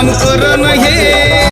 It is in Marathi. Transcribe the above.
काम करण हे